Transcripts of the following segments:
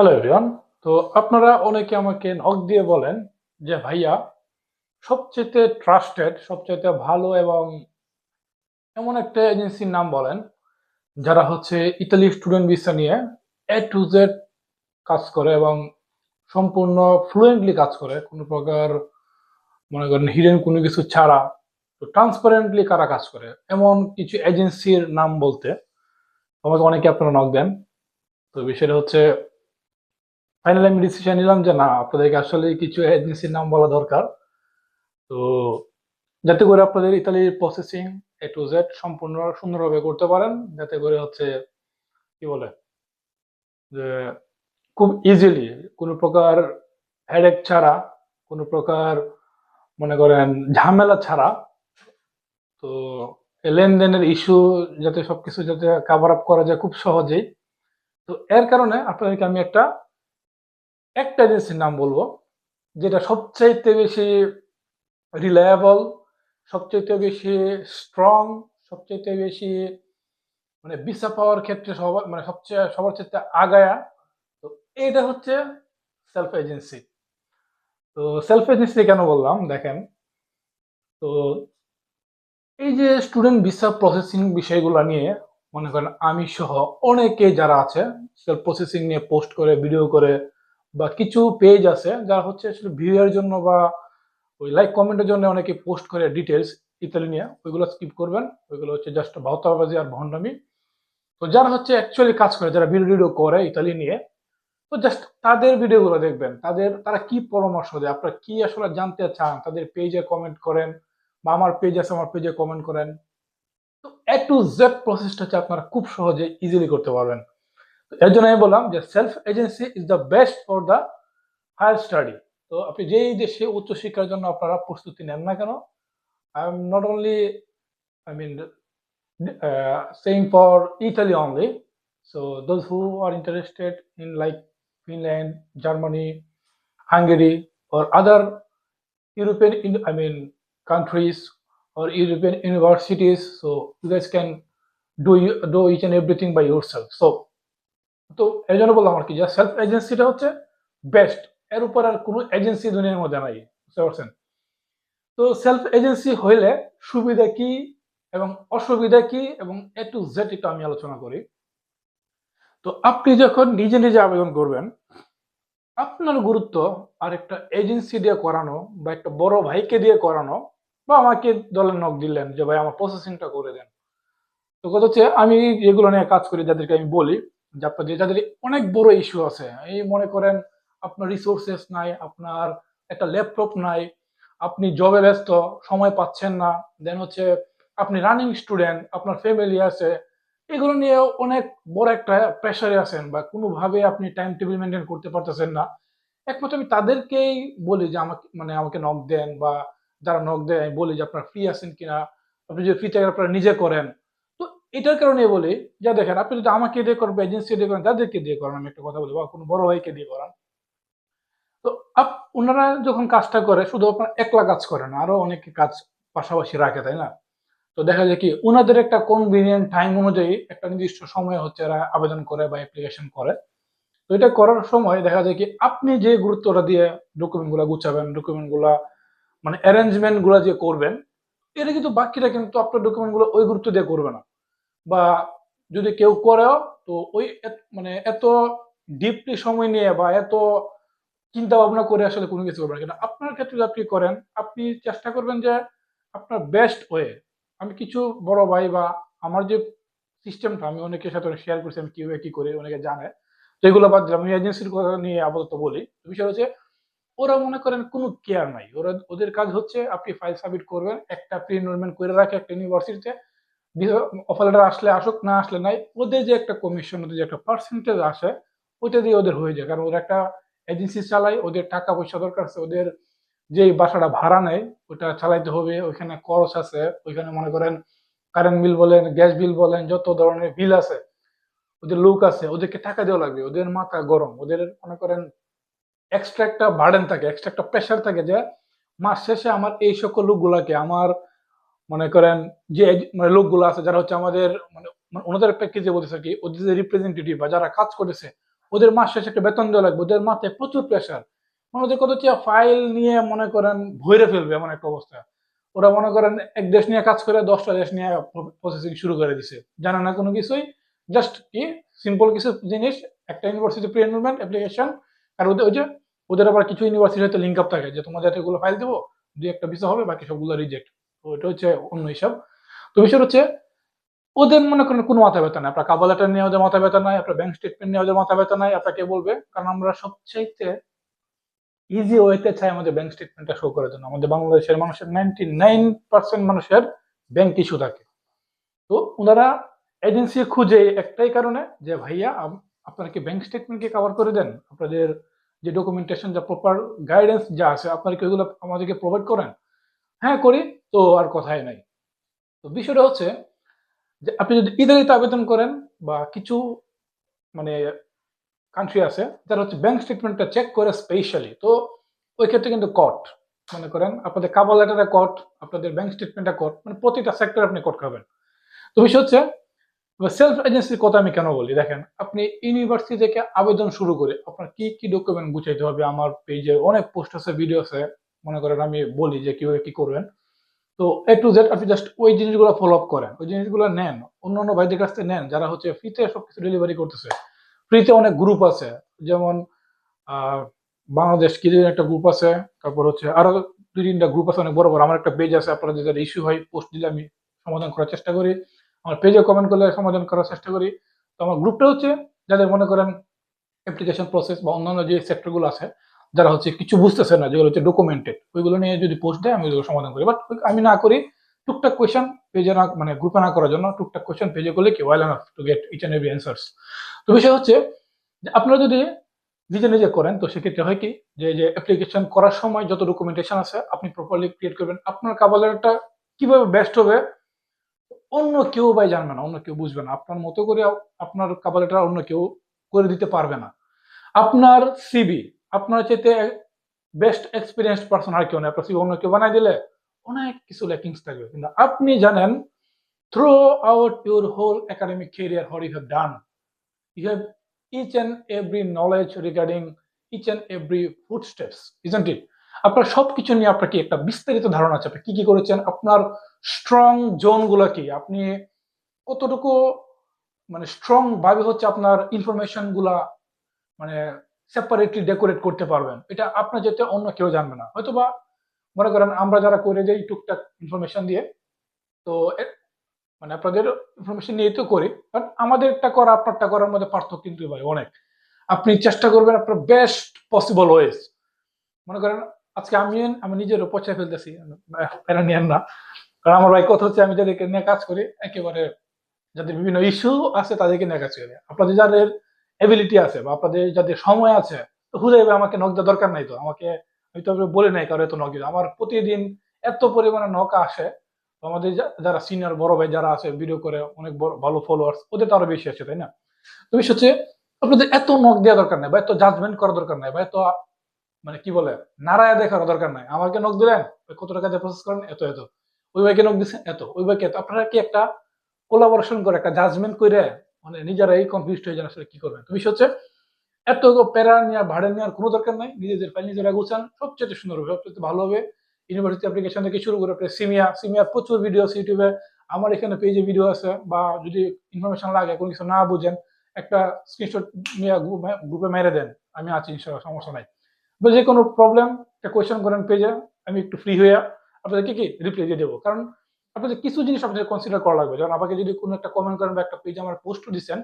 Hello everyone তো আপনারা অনেকে আমাকে নক দিয়ে বলেন যে, ভাইয়া সবচেয়ে ট্রাস্টেড সবচেয়ে ভালো এবং এমন একটা এজেন্সির নাম বলেন, যারা হচ্ছে ইতালি স্টুডেন্ট ভিসা নিয়ে এ টু জেড কাজ করে এবং সম্পূর্ণ ফ্লুয়েন্টলি কাজ করে। কোনো প্রকার, মনে করেন হিডেন কোনো কিছু ছাড়া, তো ট্রান্সপারেন্টলি কারা কাজ করে? এমন কিছু এজেন্সির নাম বলতে আমাকে অনেকে আপনারা নক দেন। তো বিষয়টা হচ্ছে ফাইনালি আমি ডিসিশন নিলাম যে না, আপনাদেরকে আসলে কিছু এজেন্সির নাম বলা দরকার। তো যাতে করে আপনাদের ইতালির প্রসেসিং এ টু জেড সম্পূর্ণ সুন্দরভাবে করতে পারেন, যাতে করে হচ্ছে কি বলে, যে খুব ইজিলি কোনো প্রকার হেডেক ছাড়া, কোনো প্রকার মনে করেন ঝামেলা ছাড়া, তো লেনদেনের ইস্যু যাতে সবকিছু যাতে কাভার আপ করা যায় খুব সহজেই। তো এর কারণে আপনাদেরকে আমি একটা একটা এজেন্সির নাম বলব, যেটা সবচাইতে বেশি রিলায়েবল সবচাইতে বেশি স্ট্রং সবচাইতে বেশি মানে ভিসা পাওয়ার ক্ষেত্রে সবার মানে সবচেয়ে, সবার চাইতে আগায়া, তো এটা হচ্ছে সেলফ এজেন্সি তো সেলফ এজেন্সি কেন বললাম? দেখেন, তো এই যে স্টুডেন্ট ভিসা প্রসেসিং বিষয়গুলো নিয়ে, মনে করেন আমি সহ অনেকে যারা আছে সেলফ প্রসেসিং নিয়ে পোস্ট করে ভিডিও করে বা কিছু পেজ আছে যারা হচ্ছে আসলে ভিউয়ের জন্য বা ওই লাইক কমেন্টের জন্য অনেকে পোস্ট করে ডিটেলস ইতালি নিয়ে ওইগুলো স্কিপ করবেন। ওইগুলো হচ্ছে জাস্ট ভাওতাবাজি আর ভণ্ডামি। তো যারা হচ্ছে অ্যাকচুয়ালি কাজ করে, যারা ভিডিও ভিডিও করে ইতালি নিয়ে, তো জাস্ট তাদের ভিডিওগুলো দেখবেন। তাদের, তারা কি পরামর্শ দেয়? আপনারা কি আসলে জানতে চান? তাদের পেজে কমেন্ট করেন বা আমার পেজ আছে, আমার পেজে কমেন্ট করেন। তো এ টু জেড প্রসেসটা হচ্ছে আপনারা খুব সহজে ইজিলি করতে পারবেন। এর জন্য আমি বললাম যে self agency is the best for the higher study তো আপনি যেই দেশে উচ্চশিক্ষার জন্য আপনারা প্রস্তুতি নেন না কেন I am not only I mean saying for Italy only. So those who are interested in like Finland, Germany, Hungary, or other European, in- I mean, countries or European universities, so you guys can do you- do each and everything by yourself. So তো এই জন্য বললাম আর কি যে self এজেন্সিটা হচ্ছে best এর উপর আর কোনো এজেন্সি দুনিয়ার মধ্যে নাই, বুঝতে পারছেন? তো সেলফ এজেন্সি হইলে সুবিধা কি এবং অসুবিধা কি এবং এ টু জেড একটু আমি আলোচনা করি। তো আপনি যখন নিজে নিজে আবেদন করবেন, আপনার গুরুত্ব আর একটা এজেন্সি দিয়ে করানো বা একটা বড় ভাইকে দিয়ে করানো বা আমাকে দলে নক দিলেন যে, ভাই, আমার প্রসেসিংটা করে দেন। তো কথা হচ্ছে, আমি যেগুলো নিয়ে কাজ করি, যাদেরকে আমি বলি যাদের অনেক বড় ইস্যু আছে। এই মনে করেন আপনার রিসোর্সেস নাই, আপনার একটা ল্যাপটপ নাই, আপনি জবে ব্যস্ত, সময় পাচ্ছেন না দেন হচ্ছে আপনি রানিং স্টুডেন্ট আপনার ফ্যামিলি আছে, এগুলো নিয়ে অনেক বড় একটা প্রেশারে আছেন বা কোনোভাবে আপনি টাইম টেবিল মেনটেন করতে পারতেছেন না। একমাত্র আমি তাদেরকেই বলি যে আমাকে মানে আমাকে নক দেন বা যারা নক দেয়, আমি বলি যে আপনার ফ্রি আছেন কিনা, আপনি যদি ফ্রি থাকেন, আপনারা নিজে করেন। এটার কারণে বলি, যা দেখেন, আপনি যদি আমাকে দিয়ে করবেন এজেন্সি দিয়ে করেন, তাদেরকে দিয়ে করেন, আমি একটা কথা বলি বা কোনো বড় ভাইকে দিয়ে করান। তো আপ, ওনারা যখন কাজটা করে, শুধু আপনার একলা কাজ করে না, আরও অনেকে কাজ পাশাপাশি রাখে, তাই না? তো দেখা যায় কি, ওনাদের একটা কনভিনিয়েন্ট টাইম অনুযায়ী একটা নির্দিষ্ট সময় হচ্ছে এরা আবেদন করে বা অ্যাপ্লিকেশন করে। তো এটা করার সময় দেখা যায় কি, আপনি যে গুরুত্বটা দিয়ে ডকুমেন্টগুলা গুছাবেন ডকুমেন্টগুলা মানে অ্যারেঞ্জমেন্টগুলা যে করবেন, এটা কিন্তু বাকিরা কিন্তু আপনার ডকুমেন্টগুলো ওই গুরুত্ব দিয়ে করবে না। বা যদি কেউ করেও, তো ওই মানে এত ডিপলি সময় নিয়ে বা এত চিন্তা ভাবনা করে আসলে কোনো কিছু করবেন না। কিন্তু আপনার ক্ষেত্রে যদি আপনি করেন, আপনি চেষ্টা করবেন যে আপনার বেস্ট ওয়ে আমি কিছু বড় ভাই বা আমার যে সিস্টেমটা আমি অনেকের সাথে শেয়ার করছি, আমি কীভাবে কি করি, অনেকে জানে। তো এগুলো বাদ আমি এজেন্সির কথা নিয়ে আপাতত বলি। বিষয় হচ্ছে, ওরা মনে করেন কোনো কেয়ার নাই। ওরা, ওদের কাজ হচ্ছে আপনি ফাইল সাবমিট করবেন, একটা প্রি এনরোলমেন্ট করে রাখে একটা ইউনিভার্সিটিতে অফার আসলে আসুক, না আসলে নাই, ওদের যে একটা কমিশন ওদের যে একটা পার্সেন্টেজ আসে, ওইটা দিয়ে ওদের হয়ে যায়। কারণ ওরা একটা এজেন্সি চালায়, ওদের টাকা পয়সা দরকার আছে, ওদের যে বাসাটা ভাড়া নেয়, ওটা চালাইতে হবে, ওইখানে খরচ আছে, ওইখানে মনে করেন কারেন্ট বিল বলেন গ্যাস বিল বলেন, যত ধরনের বিল আছে, ওদের লোক আছে, ওদেরকে টাকা দেওয়া লাগবে, ওদের মাথা গরম, ওদের মনে করেন এক্সট্রা একটা বার্ডেন থাকে এক্সট্রা একটা প্রেশার থাকে যে, মাস শেষে আমার এই সকল লোকগুলাকে, আমার মনে করেন যে মানে লোকগুলো আছে যারা হচ্ছে আমাদের মানে মানে ওনাদের প্যাকেজে বলতেছে কি, ওদের যে রিপ্রেজেন্টেটিভ বা যারা কাজ করেছে ওদের মাস শেষে একটা বেতন দেওয়া লাগবে, ওদের মাথায় প্রচুর প্রেশার মানে ওদের কত চেয়ে ফাইল নিয়ে মনে করেন ভরে ফেলবে এমন একটা অবস্থা। ওরা মনে করেন এক দেশ নিয়ে কাজ করে দশটা দেশ নিয়ে প্রসেসিং শুরু করে দিছে। জানা না কোনো কিছুই জাস্ট কি সিম্পল কিছু জিনিস, একটা ইউনিভার্সিটি প্রি এনরোলমেন্ট অ্যাপ্লিকেশন আর ওদের ওই যে, ওদের আবার কিছু ইউনিভার্সিটি হয়তো লিঙ্ক আপ থাকে যে তোমাদের এতগুলো ফাইল দেবো, দুই একটা বিষয় হবে, বাকি সবগুলো রিজেক্ট এটা হচ্ছে অন্য হিসাব। তো বিষয় হচ্ছে ওদের মনে করেন কোনো মাথা ব্যথা নাই। আপনার কাবা লেটার নিয়ে ওদের মাথা ব্যথা নাই, আপনার ব্যাংক স্টেটমেন্ট নিয়ে ওদের মাথা ব্যথা নাই আপনাকে বলবে? কারণ আমরা সবচাইতে ইজি ওয়েতে চাই আমাদের ব্যাংক স্টেটমেন্টটা শো করার জন্য। আমাদের বাংলাদেশের মানুষের নাইনটি নাইন পার্সেন্ট মানুষের ব্যাংক ইস্যু থাকে। তো ওনারা এজেন্সি খুঁজে একটাই কারণে যে, ভাইয়া আপনারা কি ব্যাংক স্টেটমেন্টকে কভার করে দেন? আপনাদের যে ডকুমেন্টেশন যা প্রপার গাইডেন্স যা আছে, আপনারা কি ওইগুলো আমাদেরকে প্রোভাইড করেন? হ্যাঁ করি, তো আর কথাই নাই। তো বিষয়টা হচ্ছে যে আপনি যদি ইতালিতে আবেদন করেন বা কিছু মানে কান্ট্রি আছে, যারা হচ্ছে ব্যাংক স্টেটমেন্টটা চেক করে স্পেশালি তো ওই ক্ষেত্রে কিন্তু কট মনে করেন আপনাদের কাবল লেটারে কট আপনাদের ব্যাংক স্টেটমেন্টটা কট মানে প্রতিটা সেক্টর আপনি কট খাবেন। তো বিষয় হচ্ছে সেলফ এজেন্সির কথা আমি কেন বলি? দেখেন, আপনি ইউনিভার্সিটি থেকে আবেদন শুরু করে আপনার কি কি ডকুমেন্ট গুছাইতে হবে? আমার পেজে অনেক পোস্ট আছে ভিডিও আছে। মনে করেন আমি বলি যে কীভাবে কি করবেন। তো এ টু জেড আপনি জাস্ট ওই জিনিসগুলো ফলো আপ করেন। ওই জিনিসগুলো নেন। অন্য অন্য ভাইদের কাছ থেকে নেন। যারা হচ্ছে ফ্রিতে সবকিছু ডেলিভারি করতেছে। ফ্রিতে অনেক গ্রুপ আছে। যেমন বাংলাদেশ কি জানি একটা গ্রুপ আছে। তারপর হচ্ছে আরও দুই তিনটা গ্রুপ আছে, অনেক বড় বড়। আমার একটা পেজ আছে। আপনারা যাদের ইস্যু হয় পোস্ট দিলে আমি সমাধান করার চেষ্টা করি। আমার পেজে কমেন্ট করলে সমাধান করার চেষ্টা করি। তো আমার গ্রুপটা হচ্ছে যাদের মনে করেন অ্যাপ্লিকেশন প্রসেস বা অন্যান্য যে সেক্টরগুলো আছে যারা হচ্ছে কিছু বুঝতেছে না, যেগুলো হচ্ছে ডকুমেন্টেড ওইগুলো নিয়ে যদি পোস্ট দেয়, আমি ওইগুলো সমাধান করি। বাট আমি না করি, টুকটাক কোয়েশন পেজে না মানে গ্রুপে না করার জন্য টুকটাক কোয়েশন পেজে করলে কি well enough to get each and every answers তো বিষয় হচ্ছে যে আপনারা যদি নিজে নিজে করেন, তো সেক্ষেত্রে হয় কি, যে যে অ্যাপ্লিকেশন করার সময় যত ডকুমেন্টেশন আছে, আপনি প্রপারলি ক্রিয়েট করবেন। আপনার কাবালারটা কীভাবে বেস্ট হবে, অন্য কেউ ভাই জানবে না, অন্য কেউ বুঝবে না। আপনার মতো করে আপনার কাবালাটা অন্য কেউ করে দিতে পারবে না। আপনার সিবি আপনার চাইতে বেস্ট এক্সপিরিয়েন্স পার্সন আর কেউ নেই। আপনার সিবি অন্য কেউ বানাই দিলে অনেক কিছু ল্যাকিংস থাকবে। কিন্তু আপনি জানেন throughout your whole academic career how you have done you each each every knowledge regarding regarding and every food steps isn't it? আপনার সবকিছু নিয়ে আপনার কি একটা বিস্তারিত ধারণা আছে? আপনি কি কি করেছেন? আপনার স্ট্রং জোনগুলো কি? আপনি কতটুকু মানে স্ট্রং ভাবে হচ্ছে আপনার ইনফরমেশনগুলা মানে সেপারেটলি ডেকোরেট করতে পারবেন। এটা আপনার যেতে অন্য কেউ জানবে না। হয়তো বা মনে করেন আমরা যারা করে যাই টুকটাক ইনফরমেশন দিয়ে, তো মানে আপনাদের ইনফরমেশন নিয়ে তো করি বাট আমাদেরটা করা, আপনারটা করার মধ্যে পার্থক্য কিন্তু ভাই অনেক। আপনি চেষ্টা করবেন আপনার বেস্ট পসিবল ওয়েজ মনে করেন আজকে আমি আমি নিজেরও পচায় ফেলতেছি, এরা নিয়েন না। কারণ আমার ভাই কথা হচ্ছে আমি যাদেরকে নিয়ে কাজ করি, একেবারে যাদের বিভিন্ন ইস্যু আছে তাদেরকে নিয়ে কাজ করি। আপনাদের যাদের এবিলিটি আছে বা আপনাদের যাদের সময় আছে, তো হুদাই ভাই আমাকে নক দেওয়ার দরকার নাই তো। আমাকে আমি তো বলে নাই কারও এত নক দিতে। আমার প্রতিদিন এত পরিমাণে নখ আসে। আমাদের যারা সিনিয়র বড় ভাই যারা আছে ভিডিও করে অনেক ভালো ফলোয়ার্স ওদের তো আরও বেশি আছে, তাই না? তো বিষয় হচ্ছে, আপনাদের এত নখ দেওয়া দরকার নাই বা এত জাজমেন্ট করা দরকার নাই বা এত মানে কি বলে, নাড়ায় দেখার দরকার নাই। আমাকে নখ দিলেন? কত টাকা দিয়ে প্রসেস করেন? এত এত। ওই ভাইকে নক দিচ্ছেন এত। ওই ভাইকে এত আপনারা কি একটা কোলাবোরেশন করে, একটা জাজমেন্ট করে মানে নিজেরাই কনফিউজ হয়ে যান আসলে কি করবেন। তো বিষয় হচ্ছে এত প্যারা নেওয়ার ভাড়া নেওয়ার কোনো দরকার নাই। নিজেদের ফাইল নিজেরা গুছান। সবচেয়ে সুন্দর হবে সবচেয়ে ভালো হবে। ইউনিভার্সিটি অ্যাপ্লিকেশন থেকে শুরু করে আপনি সিমিয়া সিমিয়ার প্রচুর ভিডিও আছে ইউটিউবে আমার এখানে পেজে ভিডিও আছে বা যদি ইনফরমেশন লাগে, কোনো কিছু না বুঝেন, একটা স্ক্রিনশট নিয়ে গ্রুপে মেরে দেন। আমি আছি সমস্যা নাই। বা যে কোনো প্রবলেম একটা কোয়েশ্চেন করেন পেজে আমি একটু ফ্রি হয়ে আপনাদেরকে কি রিপ্লাই দিয়ে দেবো? কারণ আপনাদের কিছু জিনিস আপনাদের কনসিডার করা লাগবে। যেমন আমাকে যদি কোনো একটা কমেন্ট করেন বা একটা পেজে আমার পোস্ট দিচ্ছেন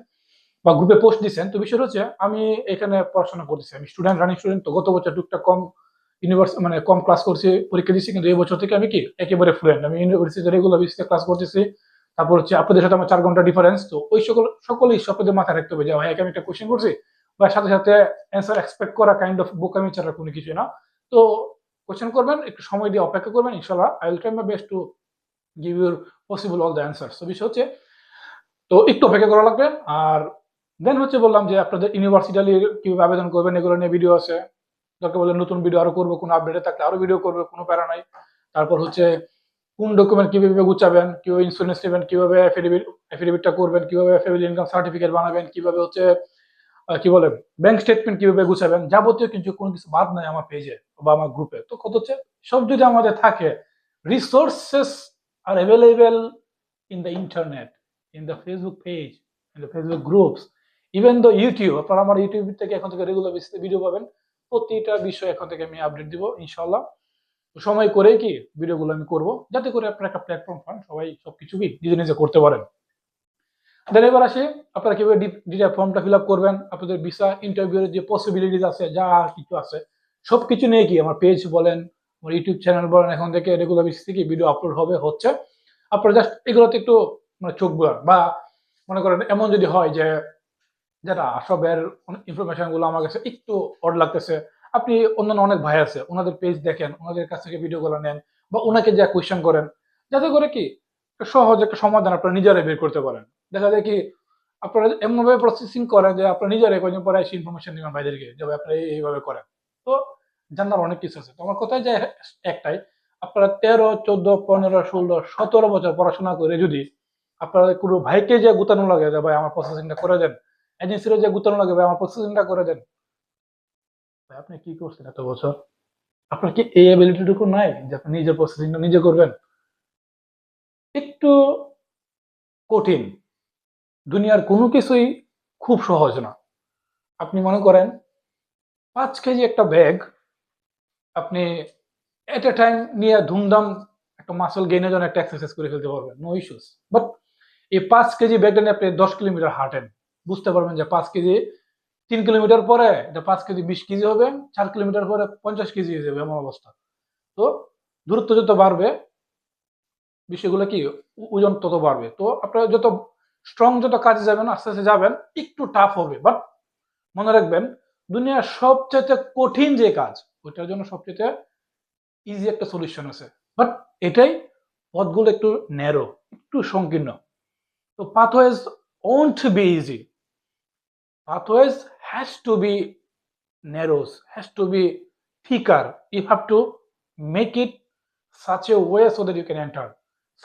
বা গ্রুপে পোস্ট দিচ্ছেন তো বিষয় হচ্ছে আমি এখানে পড়াশোনা করতেছি। আমি স্টুডেন্ট রানিং স্টুডেন্ট তো গত বছর টুকটাক কম ইউনিভার্সিটি মানে কম ক্লাস করছি, পরীক্ষা দিচ্ছি কিন্তু এই বছর থেকে আমি কি একেবারে ফ্লুয়েন্ট আমি ইউনিভার্সিটি রেগুলার বেসিসে ক্লাস করতেছি। তারপর হচ্ছে আপনাদের সাথে আমার চার ঘণ্টা ডিফারেন্স তো ওই সকল সকলেই আপনাদের মাথায় রাখতে হবে যে, ভাই আমি একটা কোশ্চেন করছি? বা সাথে সাথে অ্যান্সার এক্সপেক্ট করা কাইন্ড অফ বুক আমি ছাড়া কোনো কিছু না। তো কোশ্চেন করবেন, একটু সময় দিয়ে অপেক্ষা করবেন ইনশাল্লাহ I will try my best to give your possible all the answer তো বিষয় হচ্ছে, তো একটু অপেক্ষা করা লাগবে। আর দেন হচ্ছে বললাম যে, আপনাদের ইউনিভার্সিটালি কীভাবে আবেদন করবেন, এগুলো নিয়ে ভিডিও আছে। দরকার বলে নতুন ভিডিও আরও করব, কোনো আপডেটে থাকলে আরও ভিডিও করবে, কোনো প্যারা নাই। তারপর হচ্ছে, কোন ডকুমেন্ট কীভাবে গুছাবেন, কীভাবে ইন্স্যুরেন্স নেবেন, কীভাবে এফিডেভিট এফিডেভিটটা করবেন, কীভাবে ফ্যামিলি ইনকাম সার্টিফিকেট বানাবেন, কীভাবে হচ্ছে কি বলে ব্যাংক স্টেটমেন্ট কীভাবে গুছাবেন, যাবতীয় কিছু, কোনো কিছু বাদ নাই আমার পেজে বা আমার গ্রুপে তো কত হচ্ছে, সব যদি আমাদের থাকে resources R available in the internet in the Facebook page in the Facebook groups even the YouTube আপনারা আমার ইউটিউব থেকে এখন থেকে রেগুলার ভিডিও পাবেন, প্রতিটা বিষয় এখন থেকে আমি আপডেট দিব ইনশাল্লাহ সময় করে কি ভিডিওগুলো আমি করব, যাতে করে আপনারা একটা প্ল্যাটফর্ম পান, সবাই সবকিছু কি নিজে নিজে করতে পারেন। দেন এবার আসি, আপনারা কীভাবে ডিটা ফর্মটা ফিল আপ করবেন, আপনাদের ভিসা ইন্টারভিউর যে পসিবিলিটিস আছে, যা কিছু আছে সব কিছু নিয়ে কি আমার পেজ বলেন আমার ইউটিউব চ্যানেল বলেন এখন থেকে রেগুলার বেসিস থেকে ভিডিও আপলোড হবে, হচ্ছে আপনারা জাস্ট এগুলোতে একটু মানে চোখ বোলান বা মনে করেন এমন যদি হয় যে যারা সবের ইনফরমেশনগুলো আমার কাছে একটু অড লাগতেছে, আপনি অন্যান্য অনেক ভাই আছে, ওনাদের পেজ দেখেন, ওনাদের কাছ থেকে ভিডিওগুলো নেন বা ওনাকে যা কোয়েশ্চেন করেন, যাতে করে কি সহজ একটা সমাধান আপনারা নিজেরাই বের করতে পারেন। দেখা যায় কি আপনারা এমনভাবে প্রসেসিং করেন যে আপনারা নিজেরাই কয়েকদিন পরে এসে ইনফরমেশন নেবেন ভাইদেরকে যে আপনারা এইভাবে করেন। তো জানার অনেক কিছু আছে। তো আমার যে একটাই, আপনারা তেরো, চোদ্দ, পনেরো, ষোলো, সতেরো বছর পড়াশোনা করে যদি আপনারা কোনো ভাইকে যে গুতানো লাগে যে, ভাই, আমার প্রসেসিংটা করে দেন। এজেন্সিরও যে গুতানো লাগে, ভাই, আমার প্রসেসিংটা করে দেন। ভাই, আপনি কি করছেন এত বছর? আপনার কি এই অ্যাবিলিটিটুকু নাই যে আপনি নিজের প্রসেসিংটা নিজে করবেন? একটু কঠিন। দুনিয়ার কোনো কিছুই খুব সহজ না। আপনি মনে করেন, পাঁচ কেজি একটা ব্যাগ এট এ টাইম নিয়ে ধুমধাম একটা মাসল গেইনের জন্য একটা এক্সারসাইজ করে ফেলতে পারবেন নো ইস্যুস বাট এই পাঁচ কেজি ব্যাগটা নিয়ে আপনি দশ কিলোমিটার হাঁটেন, বুঝতে পারবেন যে পাঁচ কেজি তিন কিলোমিটার পরে এটা পাঁচ কেজি বিশ কেজি হবে, চার কিলোমিটার পরে পঞ্চাশ কেজি হয়ে যাবে এমন অবস্থা। তো দূরত্ব যত বাড়বে, বিষয়গুলো কি, ওজন তত বাড়বে। তো আপনারা যত স্ট্রং যত কাজে যাবেন, আস্তে আস্তে যাবেন, একটু টাফ হবে। বাট মনে রাখবেন, দুনিয়ার সবচেয়ে কঠিন যে কাজ ওইটার জন্য সবচেয়ে ইজি একটা সলিউশন আছে। বাট এটাই পথগুলো একটু ন্যারো একটু সংকীর্ণ। তো pathways won't be easy pathways has to be narrows has to be thicker you have to make it such a way so that you can enter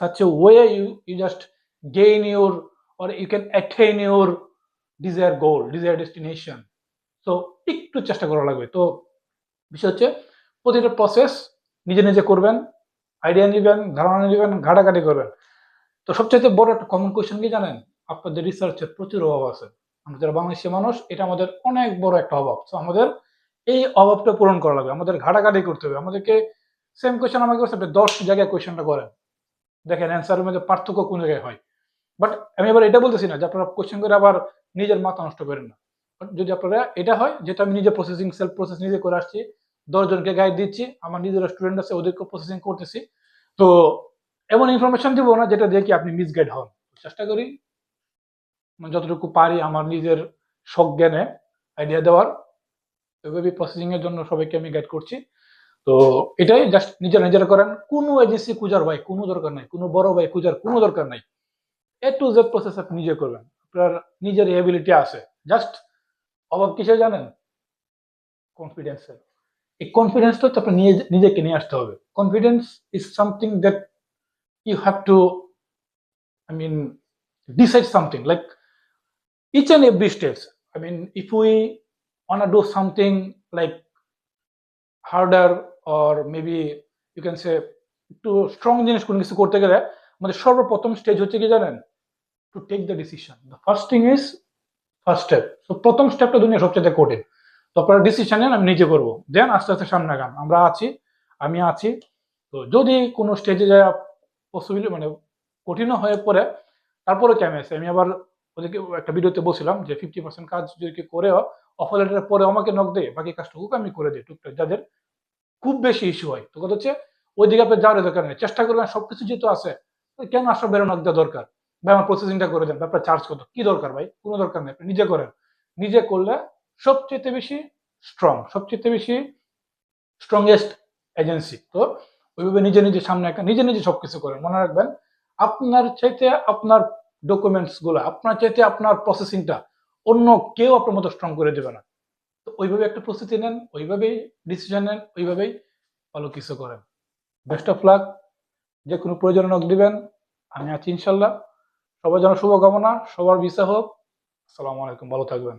such a way you you just gain your or you can attain your desire goal desire destination তো একটু চেষ্টা করা লাগবে। তো বিষয় হচ্ছে প্রতিটা process নিজে নিজে করবেন আইডিয়া নেবেন, ধারণা নেবেন, ঘাটাঘাটি করবেন। তো সবচেয়ে বড় একটা কমন কোয়েশ্চেন কি জানেন? আপনাদের রিসার্চের প্রচুর অভাব আছে। আমরা যারা মানুষ, এটা আমাদের অনেক বড় একটা অভাব। তো আমাদের এই অভাবটা পূরণ করা লাগবে। আমাদের ঘাটাঘাটি করতে হবে। আমাদেরকে সেম কোয়েশ্চেন আমাকে করছে আপনি দশ জায়গায় কোয়েশ্চেনটা করেন। দেখেন অ্যান্সারের মধ্যে পার্থক্য কোন জায়গায় হয়? বাট আমি এবার এটা বলতেছি না যে আপনারা কোয়েশ্চেন করে আবার নিজের মাথা নষ্ট করেন না। যদি আপনারা এটা হয় যেটা আমি নিজে প্রসেসিং সেলফ প্রসেস নিজে করে আসছি দশজনকে গাইড দিচ্ছি। আমার নিজের স্টুডেন্ট আছে ওদেরকে প্রসেসিং করতেছি। তো এমন ইনফরমেশন দিব না যেটা দিয়ে কি আপনি মিসগাইড হন। চেষ্টা করি মানে যতটুকু পারি আমার নিজের শখ জ্ঞানে আইডিয়া দেওয়ার। ওইভাবে প্রসেসিং এর জন্য সবাইকে আমি গাইড করছি। তো এটাই জাস্ট নিজেরা নিজেরা করেন। কোনো এজেন্সি খুঁজার ভাই কোনো দরকার নাই। কোনো বড় ভাই খুঁজার কোনো দরকার নাই। এ টু জেড প্রসেস আপনি নিজে করবেন। আপনার নিজের এবিলিটি আছে। জাস্ট অভাব কিসে জানেন? কনফিডেন্সের এই কনফিডেন্সটা তো আপনি নিজে নিজেকে নিয়ে আসতে হবে। Confidence is something that you have to I mean decide something like and every steps. I mean, if we want to do something like harder or maybe you can say একটু স্ট্রং জিনিস কোনো কিছু করতে গেলে আমাদের সর্বপ্রথম stage হচ্ছে কি জানেন? To take the decision the first thing is first step তো প্রথম স্টেপটা দুনিয়া সবচেয়ে কঠিন। তো আপনারা ডিসিশন নেন, আমি নিজে করব। দেন আস্তে আস্তে সামনে গান আমরা আছি, আমি আছি। তো যদি কোনো স্টেজে যায় পসিবিলি মানে কঠিনও হয়ে পড়ে তারপরে কি আমি আছি? আমি আবার ওদেরকে একটা ভিডিওতে বলছিলাম যে ফিফটি পার্সেন্ট কাজ যদি করেও অফার পরে আমাকে নক দেয়, বাকি কাজটুকু আমি করে দিই, টুকটাক। যাদের খুব বেশি ইস্যু হয়। তো কথা হচ্ছে, ওইদিকে আপনার যাওয়ার দরকার নেই। চেষ্টা করবেন, সবকিছু যেহেতু আছে কেন আসলে বেরো নক দেওয়া দরকার? ভাই, আমার প্রসেসিংটা করে দেন, আপনার চার্জ কত? কি দরকার ভাই? কোনো দরকার নেই, আপনি নিজে করেন। নিজে করলে সবচেয়ে বেশি স্ট্রং সবচেয়ে বেশি স্ট্রংগেস্ট এজেন্সি তো ওইভাবে নিজে নিজে সামনে নিজে নিজে সবকিছু করেন। মনে রাখবেন, আপনার চাইতে আপনার ডকুমেন্টসগুলো, আপনার চাইতে আপনার প্রসেসিংটা অন্য কেউ আপনার মতো স্ট্রং করে দেবে না। তো ওইভাবে একটা প্রস্তুতি নেন, ওইভাবেই ডিসিশন নেন, ওইভাবেই ভালো কিছু করেন। বেস্ট অফ লাক যে কোনো প্রয়োজনে নক দিবেন। আমি আছি ইনশাল্লাহ। সবার জন্য শুভকামনা, সবার ভিসা হোক। আসসালামু আলাইকুম, ভালো থাকবেন।